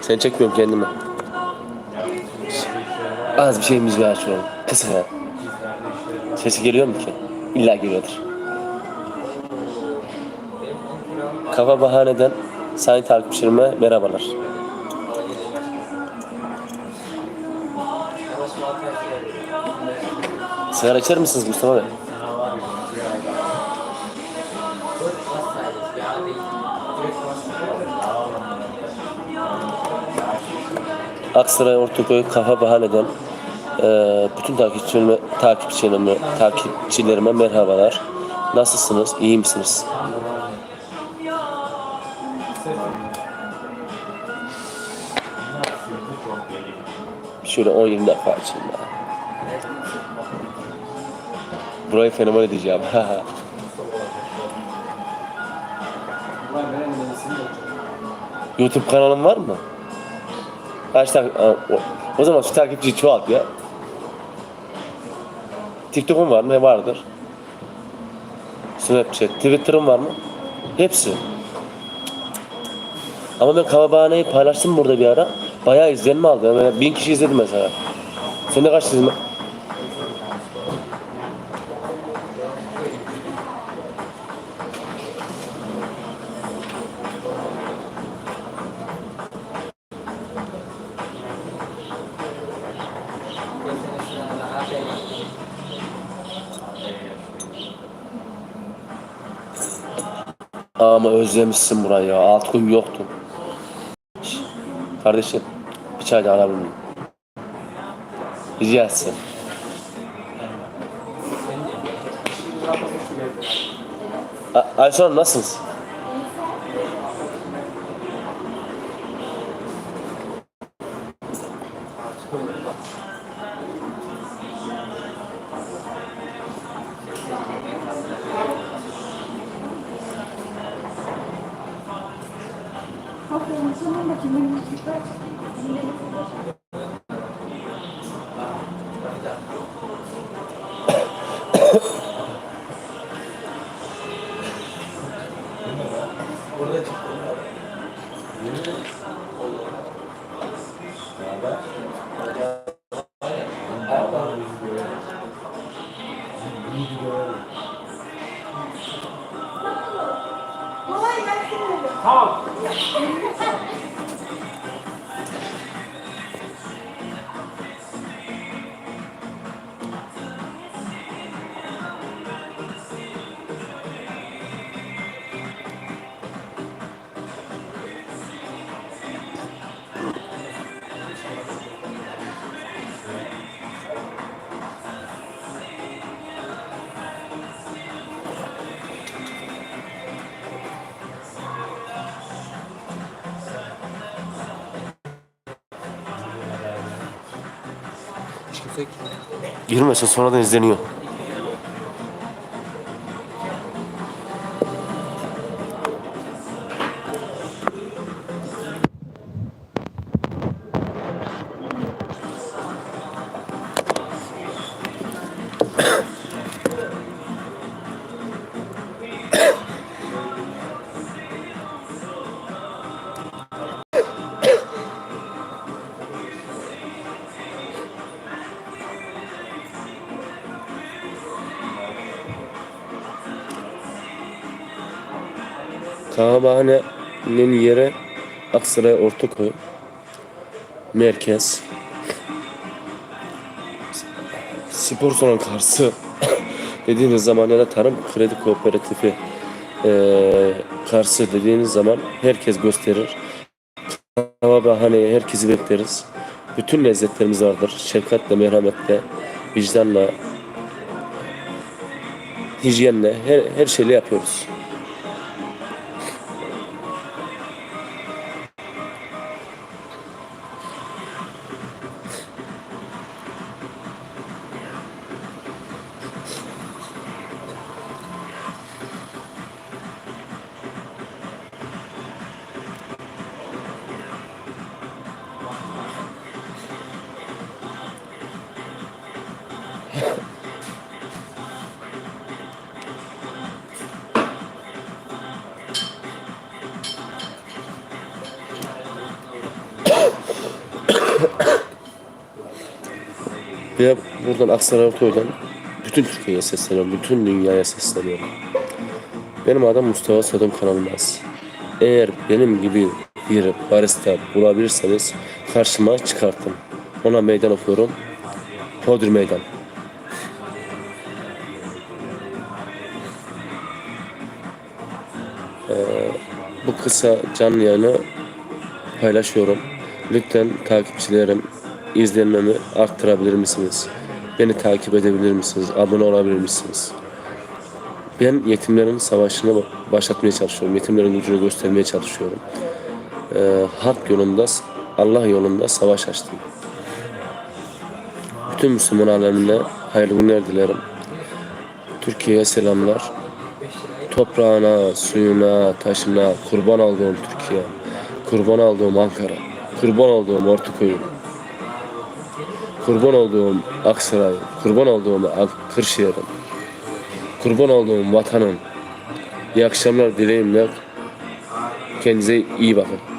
Sen çekmiyorum kendimi. Az bir şeyimiz var şu an. Kısa. Sesi geliyor mu ki? İlla geliyordur. Kafa bahaneden sayın takipçilerime merhabalar. Sigara içer misiniz Mustafa Bey? Aksaray Ortaköy Kafa Bahane'den eee, bütün takipçilerime, takipçilerime, takipçilerime merhabalar. Nasılsınız? İyi misiniz? Şöyle 10-20 defa açayım ya. Burayı fenomen edeceğim. YouTube kanalın var mı? Kaç tak o, o zaman şu takipçi çoğalt ya. TikTok'un var mı? Vardır? Snapchat, Twitter'ın var mı? Hepsi. Ama ben Kavabahane'yi paylaştım burada bir ara. Bayağı izlenme aldı. Yani bin kişi izledi mesela. Sen de kaç izlenme? Ama özlemişsin burayı ya. Alt kuyu yoktu. Kardeşim bir çay da alabilir miyim? Rica etsem. A- Ayşe nasılsınız? Aferin sana da kimin Kolay Haque dedim. Girmesin sonradan izleniyor. Kahvehanenin yeri Aksaray Ortaköy Merkez Spor salonu karşı dediğiniz zaman ya da tarım kredi kooperatifi eee karşı dediğiniz zaman herkes gösterir. Kahvehaneye herkesi bekleriz. Bütün lezzetlerimiz vardır. Şefkatle, merhametle, vicdanla, hijyenle, her, her şeyle yapıyoruz. Ve buradan Aksaray bütün Türkiye'ye sesleniyorum, bütün dünyaya sesleniyorum. Benim adım Mustafa Sadım Kanalmaz. Eğer benim gibi bir barista bulabilirseniz karşıma çıkartın. Ona meydan okuyorum. Hodri meydan. Ee, bu kısa canlı yayını paylaşıyorum. Lütfen takipçilerim izlenmemi arttırabilir misiniz? Beni takip edebilir misiniz? Abone olabilir misiniz? Ben yetimlerin savaşını başlatmaya çalışıyorum. Yetimlerin gücünü göstermeye çalışıyorum. Ee, hak yolunda, Allah yolunda savaş açtım. Bütün Müslüman alemine hayırlı günler dilerim. Türkiye'ye selamlar. Toprağına, suyuna, taşına kurban olduğum Türkiye. Kurban olduğum Ankara. Kurban olduğum Ortaköy. Kurban olduğum Aksaray. Kurban olduğum Kırşehir'im. Kurban olduğum vatanım. İyi akşamlar dileyimle. Kendinize iyi bakın.